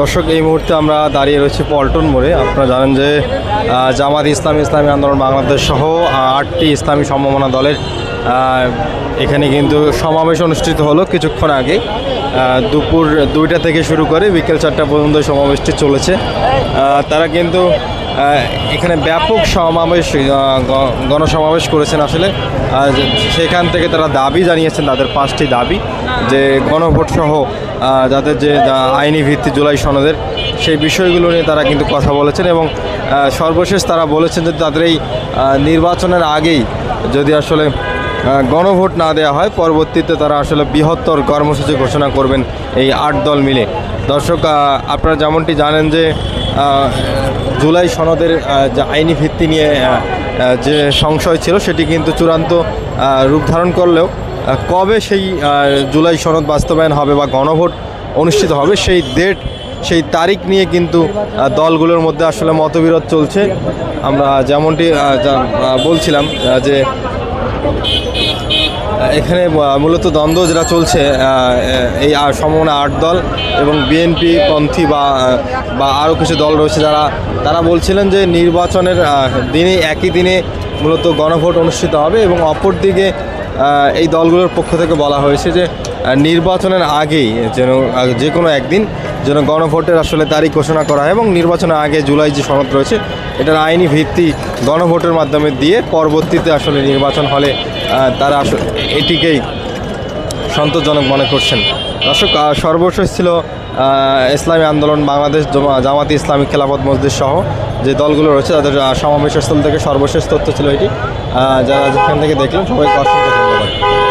দর্শক, এই মুহূর্তে আমরা দাঁড়িয়ে রয়েছি পল্টন মোড়ে। আপনারা জানেন যে জামাত ইসলামী ইসলামী আন্দোলন বাংলাদেশ সহ আটটি ইসলামী সম্ভাবনা দলের এখানে কিন্তু সমাবেশ অনুষ্ঠিত হলো কিছুক্ষণ আগে। দুপুর দুইটা থেকে শুরু করে বিকেল চারটা পর্যন্ত সমাবেশটি চলেছে। তারা কিন্তু এখানে ব্যাপক সমাবেশ গণসমাবেশ করেছেন আসলে। সেখান থেকে তারা দাবি জানিয়েছেন, তাদের পাঁচটি দাবি। যে গণভোট সহ যাদের যে আইনি ভিত্তি জুলাই সনদের, সেই বিষয়গুলো নিয়ে তারা কিন্তু কথা বলেছেন এবং সর্বশেষ তারা বলেছেন যে তাদের এই নির্বাচনের আগেই যদি আসলে গণভোট না দেওয়া হয়, পরবর্তীতে তারা আসলে বৃহত্তর কর্মসূচি ঘোষণা করবেন এই আট দল মিলে। দর্শক আপনারা যেমনটি জানেন যে জুলাই সনদের যে আইনি ভিত্তি নিয়ে যে সংশয় ছিল, সেটি কিন্তু চূড়ান্ত রূপ ধারণ করলেও কবে সেই জুলাই সনদ বাস্তবায়ন হবে বা গণভোট অনুষ্ঠিত হবে সেই ডেট সেই তারিখ নিয়ে কিন্তু দলগুলোর মধ্যে আসলে মতবিরোধ চলছে। আমরা যেমনটি বলছিলাম যে এখানে মূলত দ্বন্দ্ব যেটা চলছে এই সমমনা আট দল এবং বিএনপি পন্থী বা বা আরও কিছু দল রয়েছে যারা, তারা বলছিলেন যে নির্বাচনের দিনে, একই দিনে মূলত গণভোট অনুষ্ঠিত হবে এবং অপরদিকে এই দলগুলোর পক্ষ থেকে বলা হয়েছে যে নির্বাচনের আগেই যেন যে কোনো একদিন যেন গণভোটের আসলে তারিখ ঘোষণা করা হয় এবং নির্বাচনের আগে জুলাই যে সনদ রয়েছে, এটার আইনি ভিত্তি গণভোটের মাধ্যমে দিয়ে পরবর্তীতে আসলে নির্বাচন হলে তারা আসলে এটিকেই সন্তোষজনক মনে করছেন। দর্শক সর্বশেষ ছিল ইসলামী আন্দোলন বাংলাদেশ জমা- জামাতি ইসলামী খেলাফত মসজিদ সহ যে দলগুলো রয়েছে, তাদের সমাবেশস্থল থেকে সর্বশেষ তথ্য ছিল এটি। যারা যেখান থেকে দেখলেন সবাই অসংখ্য ধন্যবাদ।